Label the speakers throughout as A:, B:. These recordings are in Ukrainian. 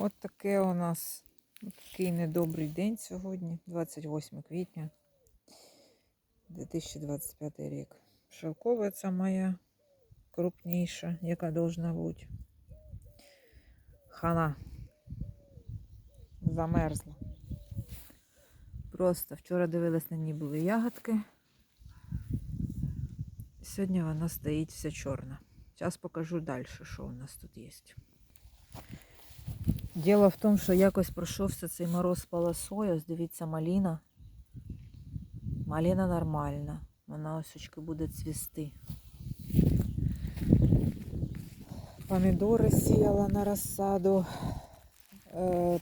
A: От таке у нас такий недобрий день сьогодні, 28 квітня 2025 рік. Шовковиця моя крупніша, яка должна бути. Хана. Замерзла. Просто вчора дивилась на ній були ягодки. Сьогодні вона стоїть вся чорна. Зараз покажу далі, що у нас тут є. Діло в тому, що якось пройшовся цей мороз полосою. Ось дивіться, маліна. Маліна нормальна. Вона ось очки буде цвісти. Помідори сіяла на розсаду. Е,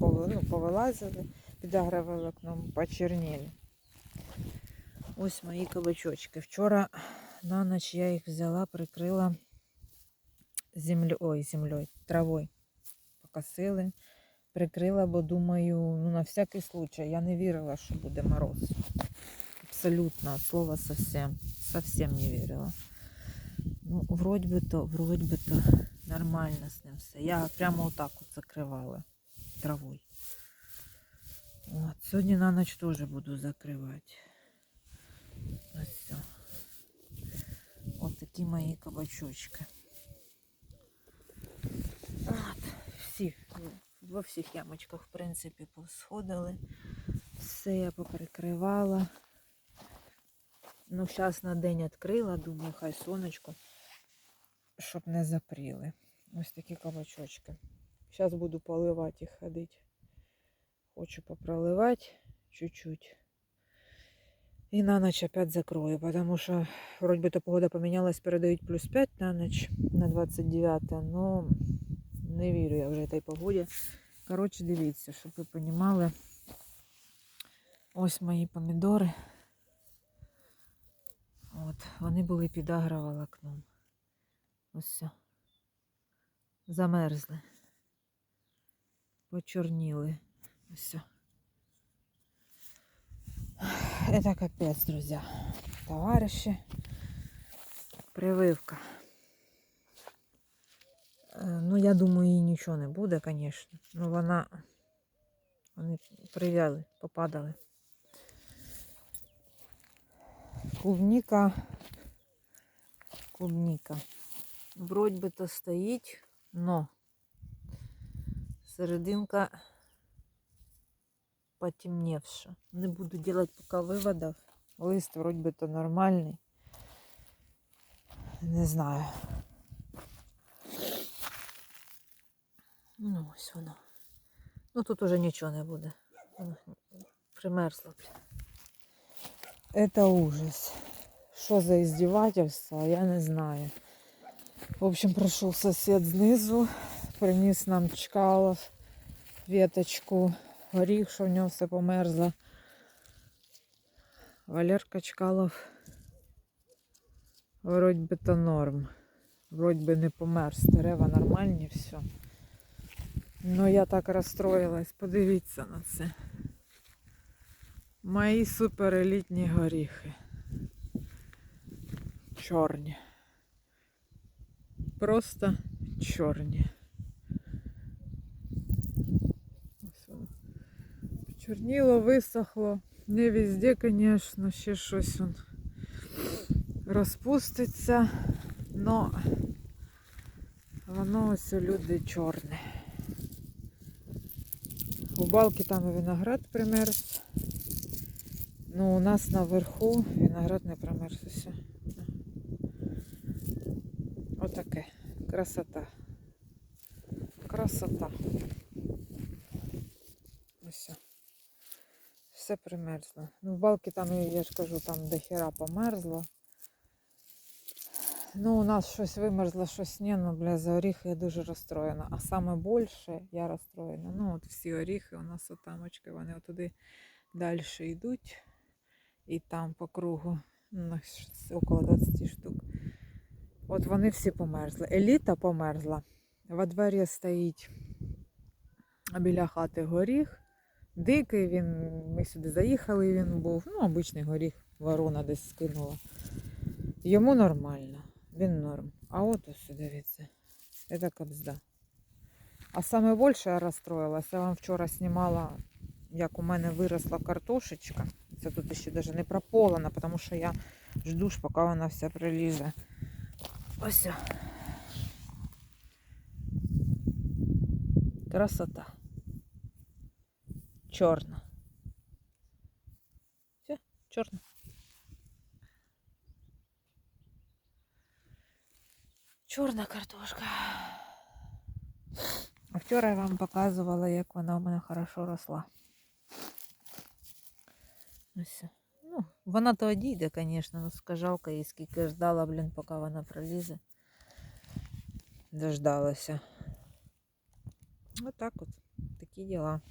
A: вони ну, повилазили під агроволокном, почерніли. Ось мої кабачочки. Вчора на ніч я їх взяла, прикрила землю, ой, землею, травою. Покосили, прикрила, бо думаю, ну на всякий случай, я не вірила, що буде мороз. Абсолютно, от слова совсем. Совсем не вірила. Ну, вроді би то, вроді би то нормально з ним все. Я прямо отак от закривала травою. От, сьогодні на ніч теж буду закривати. Ось все. Ось такі мої кабачочки. От, всі, во всіх ямочках, в принципі, посходили. Все я поприкривала. Ну, зараз на день відкрила, думаю, хай сонечко, щоб не запріли. Ось такі кабачочки. Зараз буду поливати їх ходити. Хочу попроливати чуть-чуть. И на ночь опять закрою, потому что вроде бы то погода поменялась, передають плюс 5 на ночь, на 29, но не вірю я вже этой погоді. Коротше, дивіться, щоб ви розуміли. Ось мої помідори. От, вони були під агроволокном. Ось все. Замерзли. Почорніли. Ось все. Это капец, друзья. Товарищи. Прививка. Е, Ну, я думаю, їй нічого не буде, звісно. Ну, вона. Вони прив'яли, попадали. Клубніка. Клубніка. Вроді би то стоїть, но серединка потемневша. Не буду делать пока выводов. Лист вроде бы то нормальный. Не знаю. Ну, ось воно. Ну тут уже нічого не буде. Воно Примерзло. Это ужас. Що за издевательство, я не знаю. В общем, пришел сосед знизу, приніс нам чкалов, веточку горіх, що в нього все померзло. Валерка Чкалов. Вроді би то норм. Вроді би не померз. Дерева нормальні, все. Ну я так розстроїлась. Подивіться на це. Мої суперелітні горіхи. Чорні. Просто чорні. Ось воно. Чорніло, висохло. Не везде, звісно, ще щось он розпуститься, но воно ось люди чорне. У балки там виноград примерз. Ну, у нас наверху виноград не примерз усе. Отаке. Красота. Красота. Ось. Все примерзло. Ну, в балки там, я ж кажу, там до хера померзло. Ну, у нас щось вимерзло, щось ні, ну, бля, за оріхи я дуже розстроєна. А саме більше я розстроєна. Ну, от всі оріхи у нас отамочки, вони отуди далі йдуть. І там по кругу, ну, около 20 штук. От вони всі померзли. Еліта померзла. Во дворі стоїть біля хати горіх. Дикий він, ми сюди заїхали, він був. Ну, обичний горіх, ворона десь скинула. Йому нормально, він норм. А от ось, дивіться, це кобзда. А саме більше я розстроїлася. Я вам вчора знімала, як у мене виросла картошечка. Це тут ще навіть не прополена, тому що я жду ж, поки вона вся прилізе. Ось. о. Красота. Чорна. Все, чорна. Чорна картошка. А вчора я вам показувала, як вона у мене хорошо росла. Ось. Ну, вона то одійде, звісно, ну скажалка їй скільки ждала, блін, поки вона пролізе. Дождалася. Отак от. Такі діла.